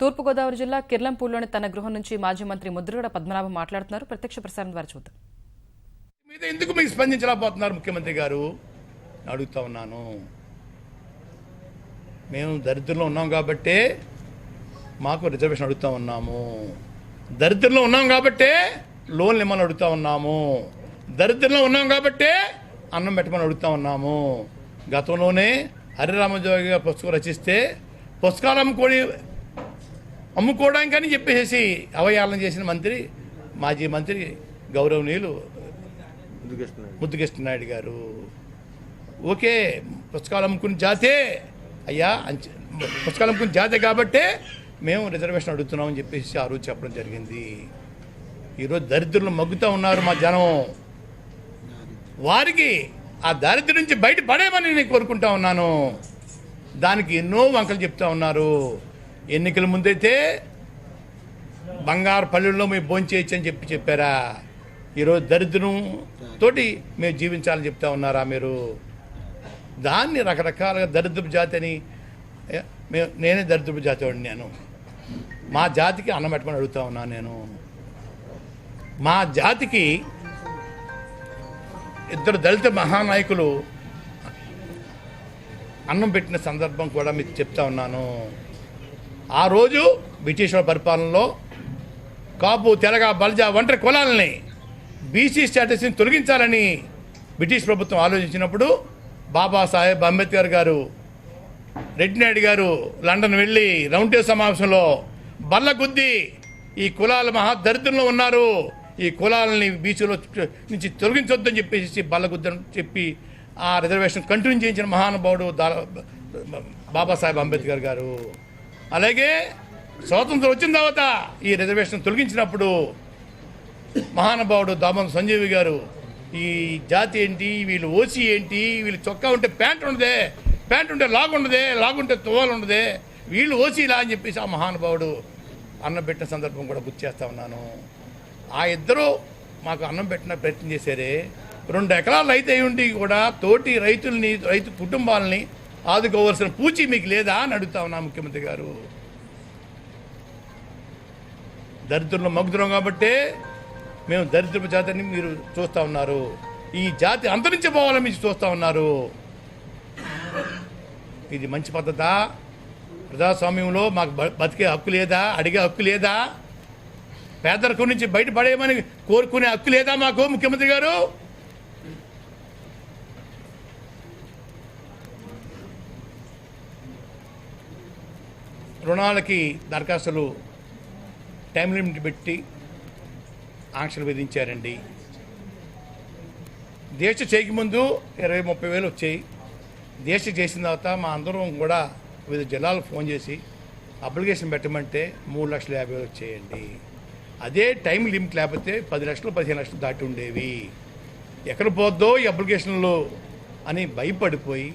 తూర్పుగోదావరి జిల్లా కిర్లంపూర్లోని తన గృహం నుంచి మాజీ మంత్రి ముద్రగడ పద్మనాభం మాట్లాడుతున్నారు. ప్రత్యక్ష ప్రసారం ద్వారా చూద్దాం. మీద ఎందుకు మీకు స్పందించలేకపోతున్నారు ముఖ్యమంత్రి గారు? అడుగుతా ఉన్నాను. మేము దరిద్రంలో ఉన్నాం కాబట్టే మాకు రిజర్వేషన్ అడుగుతా ఉన్నాము. దరిద్రంలో ఉన్నాం కాబట్టే లోన్లు ఇమ్మని అడుగుతా ఉన్నాము. దరిద్రంలో ఉన్నాం కాబట్టే అన్నం పెట్టమని అడుగుతా ఉన్నాము. గతంలోనే హరిరామజోగి పుస్తకం రచిస్తే పుస్తకాలు అమ్ముకొని అమ్ముకోవడానికి అని చెప్పేసి అవయాలన చేసిన మంత్రి మాజీ మంత్రి గౌరవనీయులు ముద్దుకృష్ణ నాయుడు గారు. ఓకే పుస్తకాలు అమ్ముకున్న జాతే. అయ్యా పుస్తకాలు అమ్ముకున్న జాతే కాబట్టే మేము రిజర్వేషన్ అడుగుతున్నామని చెప్పేసి ఆ రోజు చెప్పడం జరిగింది. ఈరోజు దరిద్రులు మగ్గుతూ ఉన్నారు మా జనం. వారికి ఆ దారిద్ర్యం నుంచి బయట పడేయమని నేను కోరుకుంటా ఉన్నాను. దానికి ఎన్నో వంకలు చెప్తా ఉన్నారు. ఎన్నికల ముందైతే బంగారు పల్లెల్లో మేము భోంచేయచ్చు అని చెప్పి చెప్పారా? ఈరోజు దరిద్రం తోటి మేము జీవించాలని చెప్తా ఉన్నారా మీరు? దాన్ని రకరకాలుగా దరిద్రపు జాతి అని నేనే దరిద్రపు జాతి వాడిని నేను. మా జాతికి అన్నం పెట్టమని అడుగుతా ఉన్నాను నేను. మా జాతికి ఇద్దరు దళిత మహానాయకులు అన్నం పెట్టిన సందర్భం కూడా మీకు చెప్తా ఉన్నాను. ఆ రోజు బ్రిటిష్ పరిపాలనలో కాపు తెలగ బల్జా ఒంటరి కులాలని బీసీ స్టేటస్ని తొలగించాలని బ్రిటిష్ ప్రభుత్వం ఆలోచించినప్పుడు బాబాసాహెబ్ అంబేద్కర్ గారు రెడ్డినాయుడు గారు లండన్ వెళ్ళి రౌండ్ టేబుల్ సమావేశంలో బల్ల గుద్ది ఈ కులాల మహా దరిద్రంలో ఉన్నారు. ఈ కులాలని బీసీలో నుంచి తొలగించొద్దని చెప్పేసి బల్లగుద్దని చెప్పి ఆ రిజర్వేషన్ కంటిన్యూ చేయించిన మహానుభావుడు దా బాబాసాహెబ్ అంబేద్కర్ గారు. అలాగే స్వాతంత్రం వచ్చిన తర్వాత ఈ రిజర్వేషన్ తొలగించినప్పుడు మహానుభావుడు దామన్ సంజీవి గారు ఈ జాతి ఏంటి వీళ్ళు ఓసీ ఏంటి వీళ్ళు చొక్కా ఉంటే ప్యాంట్ ఉండదే ప్యాంట్ ఉంటే లాగుండదే ఉండదే లాగ్ తువాలు ఉండదే వీళ్ళు ఓసీలా అని చెప్పేసి ఆ మహానుభావుడు అన్నం పెట్టిన సందర్భం కూడా గుర్తు చేస్తా ఉన్నాను. ఆ ఇద్దరు మాకు అన్నం పెట్టిన ప్రయత్నం చేశారే. రెండు ఎకరాలు రైతు అయి ఉండి కూడా తోటి రైతుల్ని రైతు కుటుంబాలని ఆదుకోవాల్సిన పూచి మీకు లేదా అని అడుగుతా ఉన్నా ముఖ్యమంత్రి గారు. దరిద్రంలో మగ్గుతున్నాం కాబట్టే మేము దరిద్రపు జాతిని మీరు చూస్తూ ఉన్నారు. ఈ జాతి అంతరించిపోవాలని మీరు చూస్తూ ఉన్నారు. ఇది మంచి పద్ధత? ప్రజాస్వామ్యంలో మాకు బతికే హక్కు లేదా? అడిగే హక్కు లేదా? పేదరికం నుంచి బయటపడేయమని కోరుకునే హక్కు లేదా మాకు ముఖ్యమంత్రి గారు? రుణాలకి దరఖాస్తులు టైం లిమిట్ పెట్టి ఆంక్షలు విధించారండి దీక్ష చేయక ముందు ఇరవై ముప్పై వేలు వచ్చాయి. దీక్ష చేసిన తర్వాత మా అందరం కూడా వివిధ జిల్లాలకు ఫోన్ చేసి అప్లికేషన్ పెట్టమంటే మూడు లక్షల యాభై వేలు వచ్చేయండి. అదే టైం లిమిట్ లేకపోతే పది లక్షలు పదిహేను లక్షలు దాటి ఉండేవి. ఎక్కడ పోద్దో ఈ అప్లికేషన్లు అని భయపడిపోయి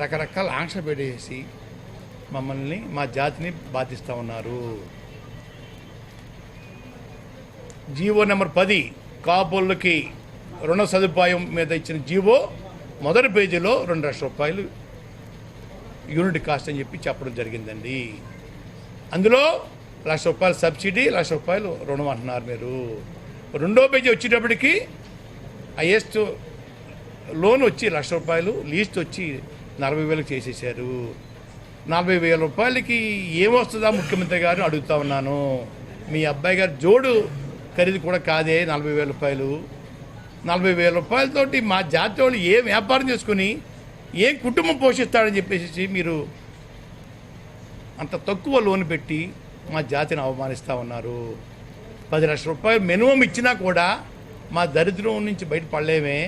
రకరకాల ఆంక్షలు పెట్టేసి మమ్మల్ని మా జాతిని బాధిస్తూ ఉన్నారు. జీవో నెంబర్ పది కాపులకి రుణ సదుపాయం మీద ఇచ్చిన జీవో మొదటి పేజీలో రెండు లక్షల రూపాయలు యూనిట్ కాస్ట్ అని చెప్పి చెప్పడం జరిగిందండి. అందులో లక్ష రూపాయలు సబ్సిడీ లక్ష రూపాయలు రుణం అంటున్నారు మీరు. రెండో పేజీ వచ్చేటప్పటికి హైయెస్ట్ లోన్ వచ్చి లక్ష రూపాయలు లీస్ట్ వచ్చి నలభై వేలకు చేసేసారు నలభై వేల రూపాయలకి ఏమొస్తుందా ముఖ్యమంత్రి గారు అడుగుతా ఉన్నాను. మీ అబ్బాయి గారు జోడు ఖరీదు కూడా కాదే నలభై వేల రూపాయలు. నలభై వేల రూపాయలతోటి మా జాతి వాళ్ళు ఏ వ్యాపారం చేసుకుని ఏ కుటుంబం పోషిస్తాడని చెప్పేసి మీరు అంత తక్కువ లోన్ పెట్టి మా జాతిని అవమానిస్తూ ఉన్నారు. పది లక్షల రూపాయలు మినిమం ఇచ్చినా కూడా మా దరిద్రం నుంచి బయటపడలేమే.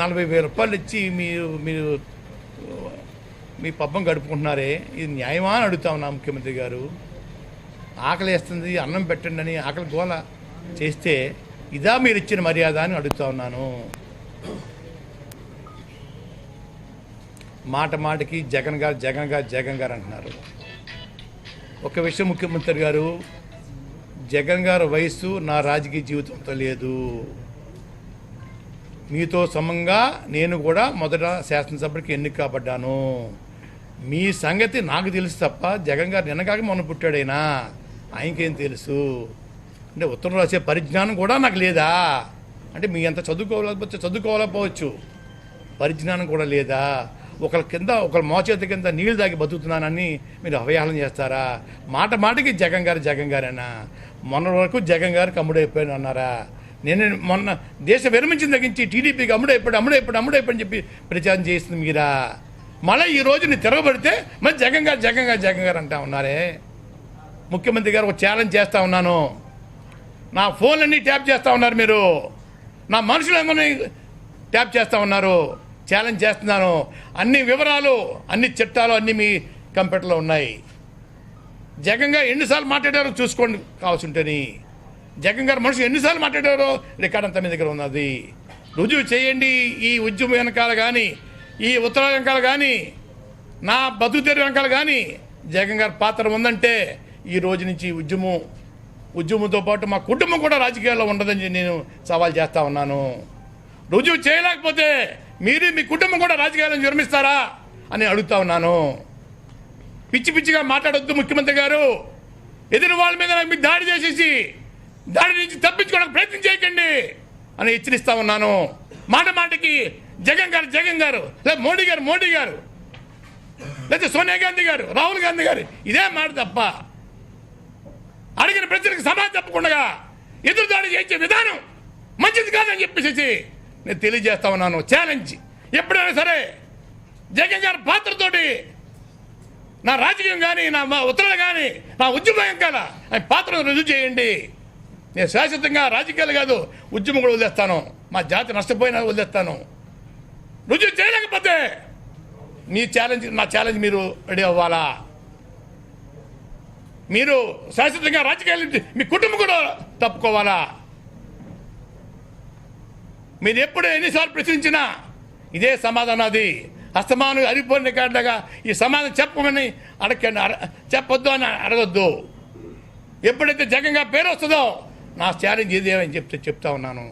నలభై వేల రూపాయలు ఇచ్చి మీరు మీరు మీ పబ్బం గడుపుకుంటున్నారే ఇది న్యాయమా అని అడుగుతా ఉన్నా ముఖ్యమంత్రి గారు. ఆకలి వేస్తుంది అన్నం పెట్టండి అని ఆకలి గోల చేస్తే ఇదా మీరు ఇచ్చిన మర్యాద అని అడుగుతా ఉన్నాను. మాట మాటకి జగన్ గారు జగన్ గారు జగన్ గారు అంటున్నారు. ఒక విషయం ముఖ్యమంత్రి గారు జగన్ గారి వయస్సు నా రాజకీయ జీవితంతో లేదు. మీతో సమంగా నేను కూడా మొదట శాసనసభకి ఎన్నిక కాబడ్డాను. మీ సంగతి నాకు తెలుసు తప్ప జగన్ గారు నిన్నగాక మొన్న పుట్టాడైనా? ఆయనకేం తెలుసు? అంటే ఉత్తరం రాసే పరిజ్ఞానం కూడా నాకు లేదా? అంటే మీ అంత చదువుకోలేకపోతే చదువుకోలేకపోవచ్చు. పరిజ్ఞానం కూడా లేదా? ఒకరి కింద ఒకరి మోచేతి కింద నీళ్ళు తాగి బతుకుతున్నానని మీరు అవహేళన చేస్తారా? మాట మాటకి జగన్ గారు జగన్ గారేనా? మొన్న వరకు జగన్ గారు కమ్ముడైపోయాను అన్నారా? నేను మొన్న దేశ విరమించిన తగ్గించి టీడీపీకి అమ్ముడైపోయాడు అమ్ముడైపోయాడు అమ్ముడైపోయాడు అని చెప్పి ప్రచారం చేస్తుంది మీరా? మళ్ళీ ఈ రోజు నీ తిరగబడితే మరి జగన్ గారు జగన్ గారు జగన్ గారు అంటా ఉన్నారే. ముఖ్యమంత్రి గారు ఒక ఛాలెంజ్ చేస్తా ఉన్నాను. నా ఫోన్లన్నీ ట్యాప్ చేస్తూ ఉన్నారు మీరు. నా మనుషులు ట్యాప్ చేస్తూ ఉన్నారు? ఛాలెంజ్ చేస్తున్నాను. అన్ని వివరాలు అన్ని చట్టాలు అన్ని మీ కంప్యూటర్లో ఉన్నాయి. జగన్ గారు ఎన్నిసార్లు మాట్లాడారో చూసుకోండి కావాల్సి ఉంటేని జగన్ గారు మనుషులు ఎన్నిసార్లు మాట్లాడారో రికార్డ్ అంతా మీ దగ్గర ఉన్నది. రుజువు చేయండి ఈ ఉద్యమం వెనకాల కానీ ఈ ఉత్తరాల వెనకాల కానీ నా బతుకుతీరు వెనకాల కానీ జగన్ గారి పాత్ర ఉందంటే ఈ రోజు నుంచి ఉద్యమం ఉద్యమంతో పాటు మా కుటుంబం కూడా రాజకీయాల్లో ఉండదని నేను సవాల్ చేస్తా ఉన్నాను. రుజువు చేయలేకపోతే మీరు మీ కుటుంబం కూడా రాజకీయాలను నిర్మిస్తారా అని అడుగుతా ఉన్నాను. పిచ్చి పిచ్చిగా మాట్లాడొద్దు ముఖ్యమంత్రి గారు. ఎదురు వాళ్ళ మీద మీకు దాడి చేసేసి దాడి నుంచి తప్పించుకోవడానికి ప్రయత్నం చేయకండి అని హెచ్చరిస్తా ఉన్నాను. మాట మాటకి జగన్ గారు జగన్ గారు లేదా మోడీ గారు మోడీ గారు లేదా సోనియా గాంధీ గారు రాహుల్ గాంధీ గారు ఇదే మాట తప్ప అడిగిన ప్రజలకు సమాధానం చెప్పకుండా ఎదురు దాడి చేయించే విధానం మంచిది కాదని చెప్పేసి నేను తెలియజేస్తా ఉన్నాను. ఛాలెంజ్. ఎప్పుడైనా సరే జగన్ గారి పాత్రతోటి నా రాజకీయం కానీ నా మా ఉత్తరాలు కానీ నా ఉద్యమం కాల ఆయన పాత్రను రుజువు చేయండి. నేను శాశ్వతంగా రాజకీయాలు కాదు ఉద్యమం కూడా వదిలేస్తాను. మా జాతి నష్టపోయినా వదిలేస్తాను. రుజువు చేయలేకపోతే మీ ఛాలెంజ్ నా ఛాలెంజ్ మీరు రెడీ అవ్వాలా? మీరు శాశ్వతంగా రాజకీయాలు మీ కుటుంబం కూడా తప్పుకోవాలా? మీరు ఎప్పుడు ఎన్నిసార్లు ప్రశ్నించినా ఇదే సమాధానం అది. అస్తమాను అరిపోయిన కాడగా ఈ సమాధానం చెప్పమని అడగండి చెప్పొద్దు అని అడగొద్దు. ఎప్పుడైతే జగన్గా పేరు వస్తుందో నా ఛాలెంజ్ ఇదేమని చెప్తే చెప్తా ఉన్నాను.